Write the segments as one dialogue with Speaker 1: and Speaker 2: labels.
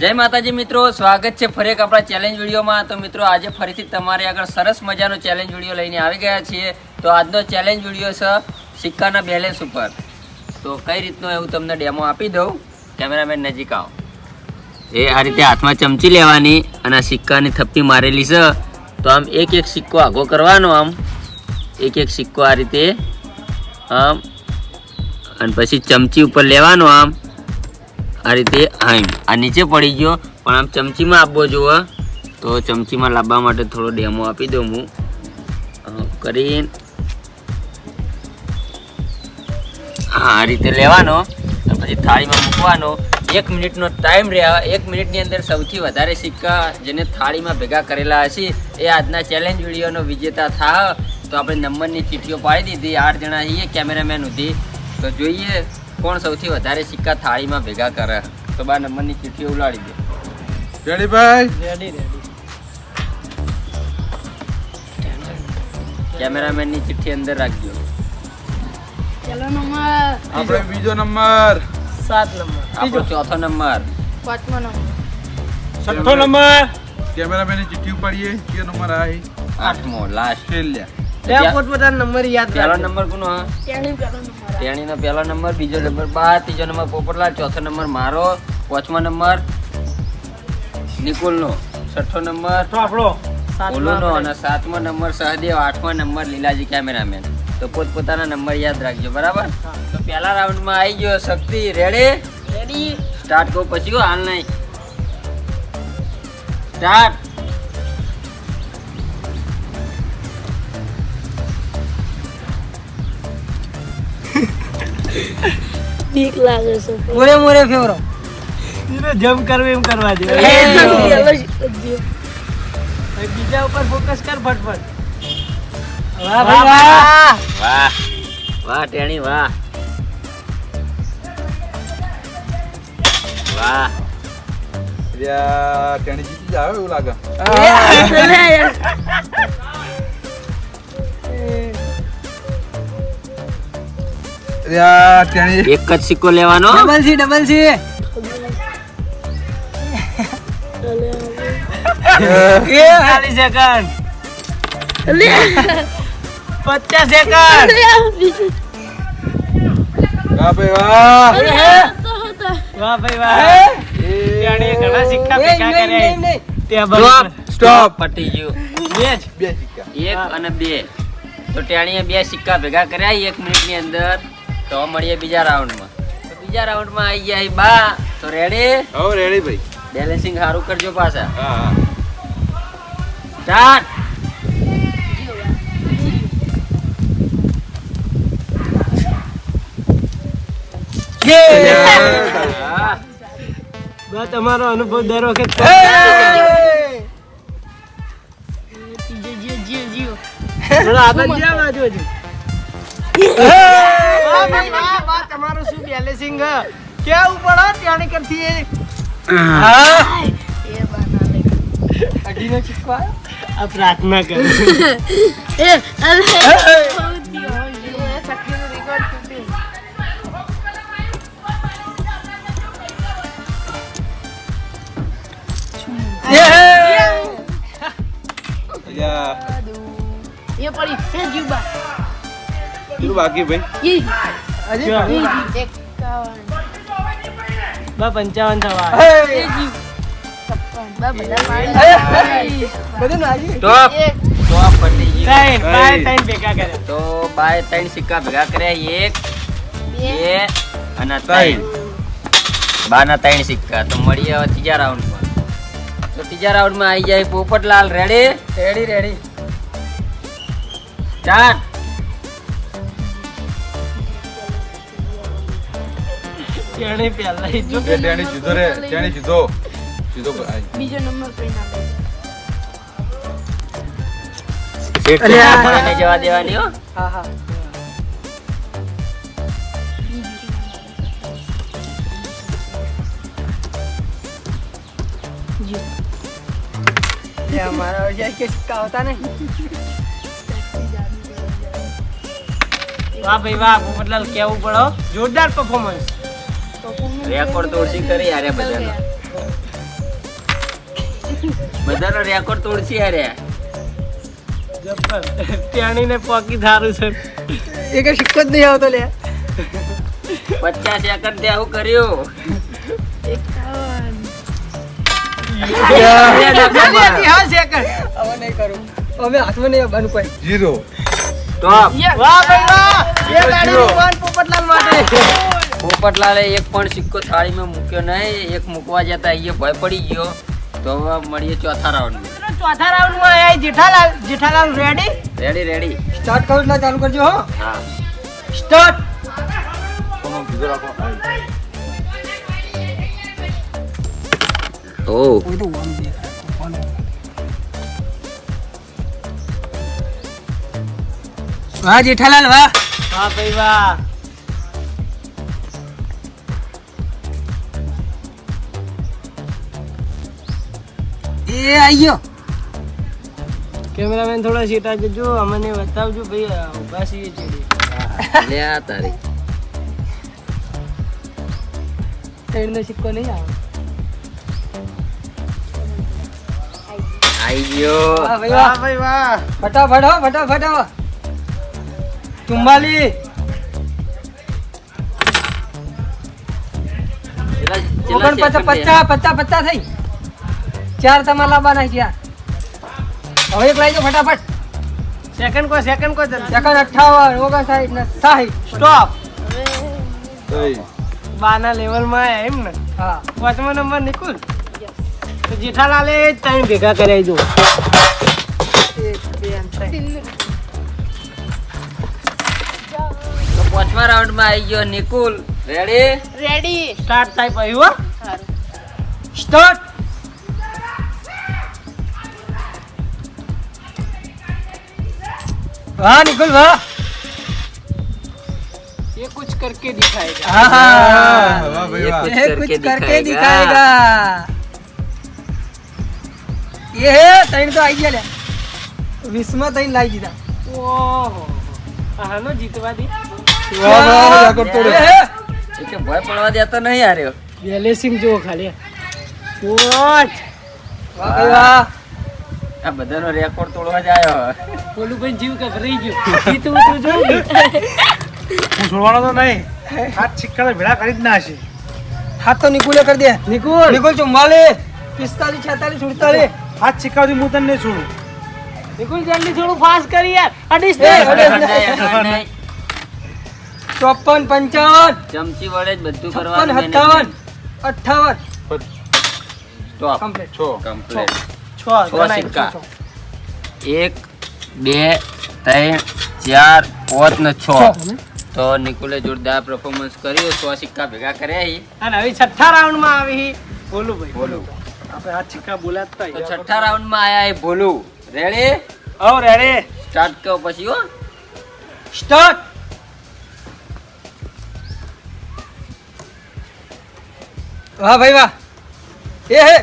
Speaker 1: જય માતાજી મિત્રો, સ્વાગત છે ફરી એક આપણા ચેલેન્જ વિડીયોમાં. તો મિત્રો, આજે ફરીથી તમારે આગળ સરસ મજાનો ચેલેન્જ વીડિયો લઈને આવી ગયા છીએ. તો આજનો ચેલેન્જ વીડિયો છે સિક્કાના બેલેન્સ ઉપર. તો કઈ રીતનો એવું તમને ડેમો આપી દઉં? કેમેરામેન નજીક આવો. એ આ રીતે હાથમાં ચમચી લેવાની અને સિક્કાની થપ્પી મારેલી છે. તો આમ એક એક સિક્કો આગો કરવાનો આમ. એક એક સિક્કો આ રીતે આમ. અને પછી ચમચી ઉપર લેવાનો આમ. આ રીતે આમ આ નીચે પડી ગયો, પણ આમ ચમચીમાં આપવો જુઓ. તો ચમચીમાં લાવવા માટે થોડો ડેમો આપી દઉં હું. કરી હા, આ રીતે લેવાનો. પછી થાળીમાં મૂકવાનો. એક મિનિટનો ટાઈમ રહ્યા. એક મિનિટની અંદર સૌથી વધારે સિક્કા જેને થાળીમાં ભેગા કરેલા હશે, એ આજના ચેલેન્જ વિડીયોનો વિજેતા થા તો આપણે નંબરની ચીઠીઓ પાડી દીધી. આઠ જણા છીએ કેમેરામેન હતી તો જોઈએ. કોણ સૌથી વધારે સિક્કા થાળીમાં ભેગા કરે? તો બા નંબરની ચીઠી ઉલાડી દે.
Speaker 2: રેડી ભાઈ?
Speaker 3: રેડી રેડી
Speaker 1: કેમેરામેનની ચિઠ્ઠી અંદર રાખજો.
Speaker 4: ચલો નંબર.
Speaker 2: આપણે બીજો નંબર.
Speaker 3: સાત નંબર.
Speaker 1: આપણો ચોથો નંબર.
Speaker 4: પાંચમો નંબર.
Speaker 3: છઠ્ઠો નંબર
Speaker 2: કેમેરામેનની ચિઠ્ઠી ઉપાડીએ. કે નંબર આઈ?
Speaker 1: આઠમો લાસ્ટ
Speaker 2: છેલ્લા.
Speaker 3: બે પોતપોતાના નંબર યાદ
Speaker 1: પહેલો નંબર કોનો હા?
Speaker 4: તેણી પેલો નંબર
Speaker 1: તેણીનો પહેલો નંબર બીજો નંબર બા ત્રીજો નંબર પોપટલાલ ચોથો નંબર મારો પાંચમો નંબર નિકુલનો છઠ્ઠો નંબર
Speaker 3: આપણો. સાતમા
Speaker 1: અને સાતમો નંબર સહદેવ આઠમો નંબર લીલાજી કેમેરામેન. તો પોતપોતાના નંબર યાદ રાખજો બરાબર? તો પહેલા રાઉન્ડમાં આવી ગયો શક્તિ રેડી
Speaker 4: રેડી
Speaker 1: સ્ટાર્ટ કહું પછી હાલ નહીં. સ્ટાર્ટ
Speaker 4: બીક લાગે છે.
Speaker 3: મોરે મોરે ફેવરો. એને જમ કરવે એમ કરવા દે. બીજા ઉપર ફોકસ કર ફટફટ. વાહ ભાઈ વાહ
Speaker 1: વાહ. વાહ. ટેણી વાહ. વાહ.
Speaker 2: યા ટેણી જીતી જાવ એવું લાગે.
Speaker 1: એક જ સિક્કો લેવાનો.
Speaker 3: Double C double C. Second. પચાસ સેકન્ડ.
Speaker 2: વાહ ભાઈ વાહ.
Speaker 4: અરે, હતો, હતો.
Speaker 3: વાહ ભાઈ વાહ. ત્યારે ઘણા સિક્કા ભેગા કર્યા. ત્યાં
Speaker 2: સ્ટોપ
Speaker 1: પટી ગયું.
Speaker 3: મેચ
Speaker 2: બે સિક્કા.
Speaker 1: એક અને બે. તો ટેણીએ બે સિક્કા ભેગા કર્યા એક મિનિટની અંદર. તો મળીએ બીજા રાઉન્ડમાં. તો બીજા રાઉન્ડમાં આવી ગયા બા. તો રેડી
Speaker 2: હો રેડી ભાઈ.
Speaker 1: બેલેન્સિંગ સારું કરજો પાછા.
Speaker 2: હા હા.
Speaker 1: સ્ટાર્ટ.
Speaker 3: તમારો અનુભવ દર વખત
Speaker 4: જીઓ, જીઓ.
Speaker 3: આગળ જ્યાં બાજુ હજુ. વાહ ભાઈ વાહ, વાહ, તમારું શું બેલેન્સિંગ હ? કેવું પડો ત્યાંની કરતી એ? હા?
Speaker 4: એ બાના લે.
Speaker 3: આ પ્રાર્થના કર
Speaker 4: એ, અરે. બહુ દ્યો. એ શક્તિનું record તૂટ્યું.
Speaker 2: કેટલું બાકી ભાઈ.
Speaker 3: બા પંચાવન થવા
Speaker 1: તો બાય ત્રણ સિક્કા ભેગા કર્યા. એક
Speaker 4: બે.
Speaker 1: અને ત્રણ. બાના ત્રણ સિક્કા. તો મળીએ હવે ત્રીજા રાઉન્ડમાં. તો ત્રીજા રાઉન્ડમાં આવી જાય Popatlal. Ready
Speaker 3: ready ready
Speaker 1: start
Speaker 3: ત્રણે પહેલા જો.
Speaker 2: એ ટેણી સીધો રે ટેણી જીધો. જીધો
Speaker 4: બીજો નંબર કઈ ના લે
Speaker 3: અલ્યા.
Speaker 1: જવા દેવાની હો.
Speaker 3: હા હા. એ અમારા જે કે સિક્કા હોતા ને વાહ ભાઈ વાહ મતલબ કેવું પડો જોરદાર પરફોર્મન્સ
Speaker 1: રેકોર્ડ તોડશી કરી યાર બધાનો. બધાનો રેકોર્ડ તોડશી યારે
Speaker 3: ત્યાંની ને પોકી ધારું છે. એ કઈ સિક્કો જ નહીં આવતો લે.
Speaker 1: પચાસ સેકન્ડ ત્યાં આવું કર્યું.
Speaker 3: હવે હાથમાં નહીં આવવાનું કોઈ.
Speaker 2: જીરો
Speaker 1: ટોપ
Speaker 3: વાહ ભાઈ વાહ. એ ગાડી પોપટલાલ માટે.
Speaker 1: પોપટલાલે એક પણ સિક્કો થાળીમાં મૂક્યો નહીં. એક મૂકવા જતા એ ભય પડી ગયો. તો હવે મળીએ ચોથા રાઉન્ડ
Speaker 3: ચોથા રાઉન્ડમાં આયા Jethalal. Jethalal ready
Speaker 1: ready ready
Speaker 3: start કરો એટલે ચાલુ કરજો હો.
Speaker 1: હા.
Speaker 3: સ્ટાર્ટ
Speaker 1: ઓ
Speaker 3: વાહ જેઠાલાલ વાહ. વાહ ભાઈ વાહ. એ આયો. કેમેરામેન થોડા સીટા જજો અમને બતાવજો ભાઈ ઊભા છીએ ચીડી
Speaker 1: લે આ તારી.
Speaker 3: ટ્રેનનો સિક્કો નહીં આવે.
Speaker 1: આઈ ગયો.
Speaker 3: વાહ ભાઈ વાહ. ફટાફટ હો ફટાફટ હો. ચુમ્માલી
Speaker 1: કેટલા
Speaker 3: ઓગણપચાસ પચાસ પચાસ પચાસ થઈ. ચાર તમારા લાવવાના ગયા હવે એક લાવજો ફટાફટ. સેકન્ડ કો સેકન્ડ કો સેકન્ડ અઠાવન ઓગણસાઠ ને સાહીઠ. સ્ટોપ બાના લેવલમાં આયા એમ ને? હા. પાંચમો નંબર નિકુલ? તો જેઠાલાલે ત્રણ ભેગા કરાવી દો.
Speaker 1: પાંચમા રાઉન્ડમાં આવી ગયો નિકુલ. રેડી
Speaker 4: રેડી
Speaker 3: સ્ટાર્ટ થાય હો. સ્ટાર્ટ वाह निकुल वाह ये कुछ करके दिखाएगा।
Speaker 2: हाँ, हाँ।
Speaker 1: ये कुछ करके दिखाएगा।
Speaker 3: ये है तो आई गया विस्मा तैन लाई दीदा ओहो। हालो जीतवा दी।
Speaker 2: वाह वाह क्या करतो
Speaker 3: रे इथे
Speaker 1: भय पडवा द्या तो नहीं आ रहे
Speaker 3: रे बेलेसिंग जो खा लिया वाह वाह।
Speaker 1: આ બધાનો રેકોર્ડ તોડવા જ આવ્યો.
Speaker 3: બોલું ભાઈ જીવ ગભરાઈ ગયો. જીતું ઉતરું જો
Speaker 5: હું છોડવાનો તો નહીં. હાથ છિક્કા ભેળા કરી જ ના છે
Speaker 3: હાથ તો નિકુલે કરી દે. નિકુલ? નિકુલ ચુમ્માલીસ પિસ્તાલીસ છેતાલીસ સુડતાલીસ.
Speaker 5: હાથ સિક્કાથી હું તને છોડું.
Speaker 3: નિકુલ જલ્દી થોડું ફાસ્ટ કરી યાર. અડીસ. ચોપન પંચાવન.
Speaker 1: ચમચી વડે જ બધું કરવાનું
Speaker 3: સત્તાવન. અઠાવન
Speaker 1: સ્ટોપ
Speaker 3: કમ્પ્લીટ
Speaker 2: છો
Speaker 1: કમ્પ્લીટ
Speaker 3: છ
Speaker 1: છ સિક્કા. એક બે ત્રણ ચાર પાંચ ને છ. તો નિકુલે જોરદાર પરફોર્મન્સ કર્યું સો સિક્કા ભેગા કર્યા.
Speaker 3: અને હવે છઠ્ઠા રાઉન્ડમાં આવી બોલું ભાઈ બોલું
Speaker 5: આપણે હાથ સિક્કા બોલાતા
Speaker 1: તો છઠ્ઠા રાઉન્ડમાં આયા એ Bholu. Ready
Speaker 5: oh ready
Speaker 1: start કહો પછી હો.
Speaker 3: સ્ટાર્ટ વાહ ભાઈ વાહ. એ હે.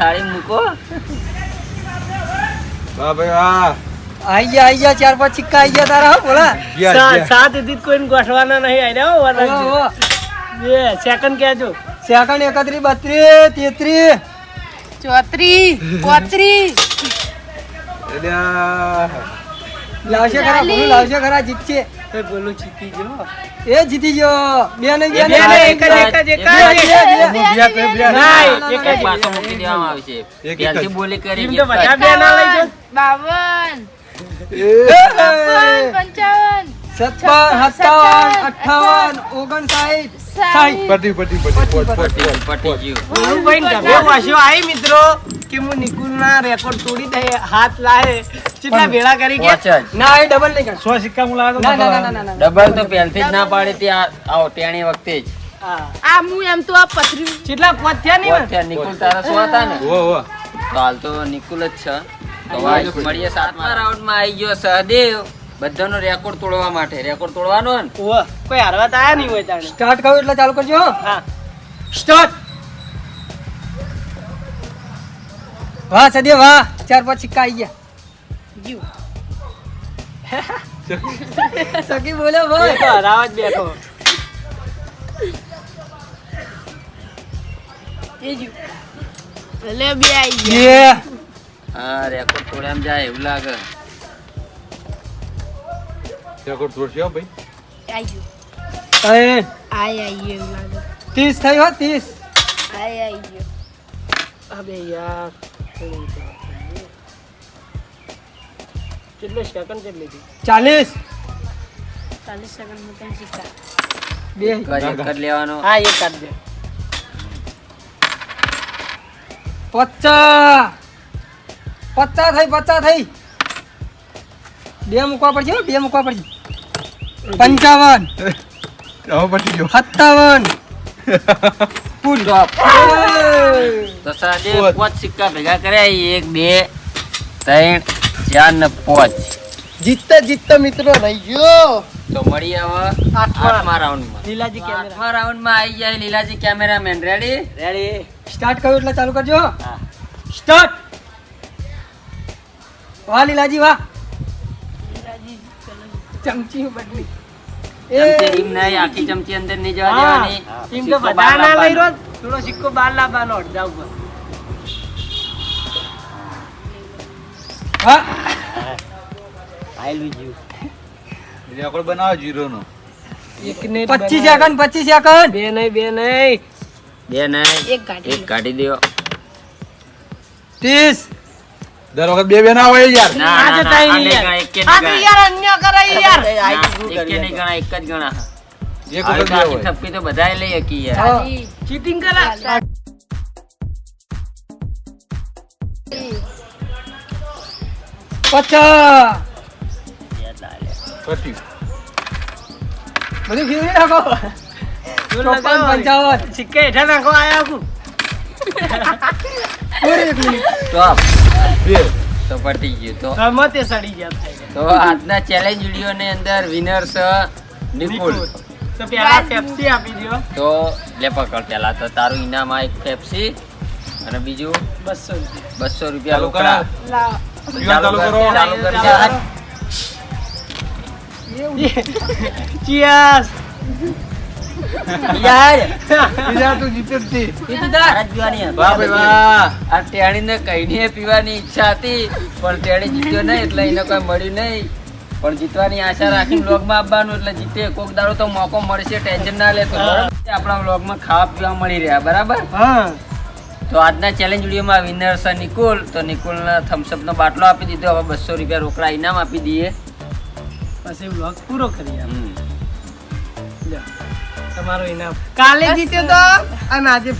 Speaker 1: થાળી મૂકો.
Speaker 2: વાહ ભાઈ વાહ.
Speaker 3: આઈ ગયા ચાર પાંચ સિક્કા આઈ ગયા તારા બોલા. સાત હતી કોઈને ગોઠવાના નહીં આઈ બે સેકન્ડ કહેજો. સેકન્ડ એકત્રીસ બત્રીસ તેત્રીસ.
Speaker 4: ચોત્રી પોત્રી
Speaker 3: લાવશે ખરા બોલું લાવશે ખરા જીતશે. બોલું જીતી ગયો. એ જીતી ગયો બે ને બે ને
Speaker 1: એક જ, એક જ, એક જ.
Speaker 3: ના,
Speaker 1: એક
Speaker 3: એક જ.
Speaker 1: પાછો મૂકી દેવામાં આવશે. ત્યાંથી બોલી કરી
Speaker 3: તો બધા બે ના લઈ જો
Speaker 4: બાવન
Speaker 2: એ.
Speaker 4: છપ્પન પંચાવન
Speaker 3: સત્તર સત્તાવન અઠાવન ઓગણસાઠ
Speaker 4: સાઠ
Speaker 2: પટી પટી પટી પોટ, પોટ,
Speaker 1: પટી. ગયું
Speaker 3: વાસ્યો આઈ મિત્રો કે હું નિકુલના રેકોર્ડ તોડી દે હાથ લાહે કેટલા ભેળા કરી કે ના એ ડબલ નહીં કર
Speaker 5: સો સિક્કા હું લાવ્યો
Speaker 3: ના ના ના ના ના
Speaker 1: ડબલ તો પહેલથી જ ના પાડી તી આ આવો ટેણી વખતે જ.
Speaker 4: આ હું એમ તો આ પથરી
Speaker 3: કેટલા પોત નહીં
Speaker 1: પોત નિકુલ તારા શું હતા ને?
Speaker 2: ઓ ઓ
Speaker 1: તો હાલ તો નિકુલ જ છે. તો આજ મળીએ સાતમા રાઉન્ડમાં આવી ગયો સહદેવ. બધાનો રેકોર્ડ તોડવા માટે. રેકોર્ડ તોડવાનો ને?
Speaker 3: કોઈ હારવા તો આયા નહીં હોય તાણે. સ્ટાર્ટ કરો એટલે ચાલુ કરજો હા. સ્ટાર્ટ વાહ સદે વાહ. ચાર પાંચ સિક્કા આવી ગયા?
Speaker 4: જીવ
Speaker 3: સખી બોલો ભાઈ.
Speaker 1: હરાવા જ બેઠો.
Speaker 4: એટલે બે આવી ગયા.
Speaker 1: હા રેકોર્ડ તોડ્યા એમ જાય એવું લાગે.
Speaker 2: રેકોર્ડ તોડશે ભાઈ.
Speaker 4: આઈ ગયું.
Speaker 3: ત્રણ
Speaker 4: આઈ એવું લાગે.
Speaker 3: ત્રીસ થઈ હો ત્રીસ.
Speaker 4: આઈ આઈ ગયો.
Speaker 3: અબે યાર. કેટલો સેકન્ડ કેટલી હતી ચાલીસ.
Speaker 4: ચાલીસ સેકન્ડમાં ત્રણ
Speaker 3: બે.
Speaker 1: એક જ એક જ લેવાનો.
Speaker 3: હા એક કાઢ દે. પચાસ. પચાસ થઈ પચાસ થઈ. બે મૂકવા પડશે બે મૂકવા પડશે. પંચાવન. સત્તાવન. ફૂલ
Speaker 2: પાંચ.
Speaker 1: સિક્કા ભેગા કર્યા એક બે ત્રણ ચાર ને પાંચ.
Speaker 3: જીતતા જીતતા મિત્રો રહી ગયો.
Speaker 1: તો મળી આવો
Speaker 3: આઠમા.
Speaker 1: રાઉન્ડમાં.
Speaker 3: લીલાજી કેમેરા.
Speaker 1: આઠમા રાઉન્ડમાં આવી જાય Lilaji cameraman. Ready ready
Speaker 3: start કર્યું એટલે ચાલુ કરજો. સ્ટાર્ટ વાહ લીલાજી વાહ. ચમચી બદલી.
Speaker 1: આખી ચમચી અંદર નહીં જવા દેવાની.
Speaker 3: એમ તો
Speaker 1: સિક્કો
Speaker 3: બધા
Speaker 1: બહાર
Speaker 3: ના લઈ
Speaker 1: લાવવાનો.
Speaker 3: થોડો સિક્કો બાર લાવવાનો અડધા ઉપર. હા
Speaker 2: રેકોર્ડ બનાવો જીરો નો
Speaker 3: પચીસ સેકન્ડ પચીસ સેકન્ડ બે નહીં બે નહીં
Speaker 1: બે નહીં
Speaker 4: એક ગાડી
Speaker 1: એક કાઢી દ્યો
Speaker 3: ત્રીસ
Speaker 2: દર વખત બે બે ના હોય યાર
Speaker 1: ના ના,
Speaker 3: આજે
Speaker 1: ના,
Speaker 3: તાઈ
Speaker 1: આ
Speaker 3: નહીં
Speaker 1: નહીં
Speaker 3: યાર.
Speaker 1: ગણાય, એકે
Speaker 3: આ
Speaker 1: નહીં
Speaker 3: તો
Speaker 1: ગણાય.
Speaker 3: યાર અન્ય કરાય યાર
Speaker 1: ના, એકે નહીં ગણાય, એક જ ગણા
Speaker 2: એક
Speaker 1: આવી
Speaker 2: વખત
Speaker 1: તો
Speaker 2: બે
Speaker 1: આખી
Speaker 2: હોય
Speaker 1: થપ્પી તો બધાય લઈ હકી યાર
Speaker 3: ચીટિંગ કરા પચાસ
Speaker 2: પટી
Speaker 3: બધું ફેરવી નાખો ચોપન પંચાવન સિક્કે હેઠા નાખો આયા કુ મિનિટ
Speaker 1: તો પટી ગયું તો
Speaker 3: રમતે સડી ગયા
Speaker 1: તો આજના ચેલેન્જ વીડિયો ની અંદર વિનર છે નિકુલ
Speaker 3: તો પેલા પેપ્સી આપી દો
Speaker 1: તો લે પકડ પેલા તો તારું ઇનામ આ એક પેપ્સી અને બીજું
Speaker 3: બસો રૂપિયા
Speaker 1: બસો રૂપિયા
Speaker 2: ચાલુ ચાલુ કરો.
Speaker 1: ચાલુ કરી. યાર
Speaker 3: Cheers. યાર.
Speaker 2: બીજા તું જીતે જ એ
Speaker 1: તારા. પીવાની
Speaker 2: વાહ ભાઈ વાહ.
Speaker 1: આ ટેણીને કહીને પીવાની ઈચ્છા હતી પણ ટેણી જીત્યો નહીં એટલે એને કોઈ મળ્યું નહીં. પણ જીતવાની આશા રાખીને વ્લોગમાં આવવાનું એટલે જીતે. કોક દાડો તો મોકો મળશે ટેન્શન ના લેતો બરાબર આપણા વ્લોગમાં ખાવા પીવા મળી રહ્યા બરાબર?
Speaker 3: હા.
Speaker 1: તો આજના ચેલેન્જ વિડીયોમાં વિનર છે નિકુલ. તો નિકુલને થમ્સઅપનો બાટલો આપી દીધો. હવે બસો રૂપિયા રોકડા ઇનામ આપી દઈએ.
Speaker 3: પછી વ્લોગ પૂરો કરીએ
Speaker 1: હમ.
Speaker 3: તમારો ઇનામ. કાલે જીત્યો તો અને આજે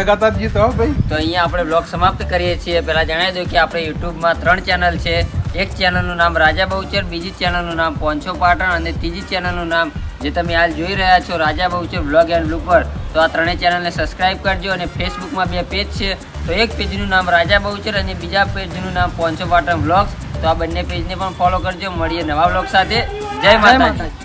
Speaker 2: લગાતાર જીતો ભાઈ.
Speaker 1: તો અહીંયા આપણે બ્લોગ સમાપ્ત કરીએ છીએ. પહેલાં જણાવી દઉં કે આપણે યુટ્યુબમાં ત્રણ ચેનલ છે. એક ચેનલનું નામ રાજા બહુચર બીજી ચેનલનું નામ પોંછો પાટણ અને ત્રીજી ચેનલનું નામ જે તમે હાલ જોઈ રહ્યા છો, Raja Bahuchar blog and blooper તો આ ત્રણેય ચેનલને સબસ્ક્રાઇબ કરજો અને ફેસબુકમાં બે પેજ છે. તો એક પેજનું નામ રાજા બહુચર અને બીજા પેજનું નામ પોન્સો પાટણ બ્લોગ્સ તો આ બંને પેજને પણ ફોલો કરજો. મળીએ નવા બ્લોગ સાથે. જય
Speaker 3: માતાજી.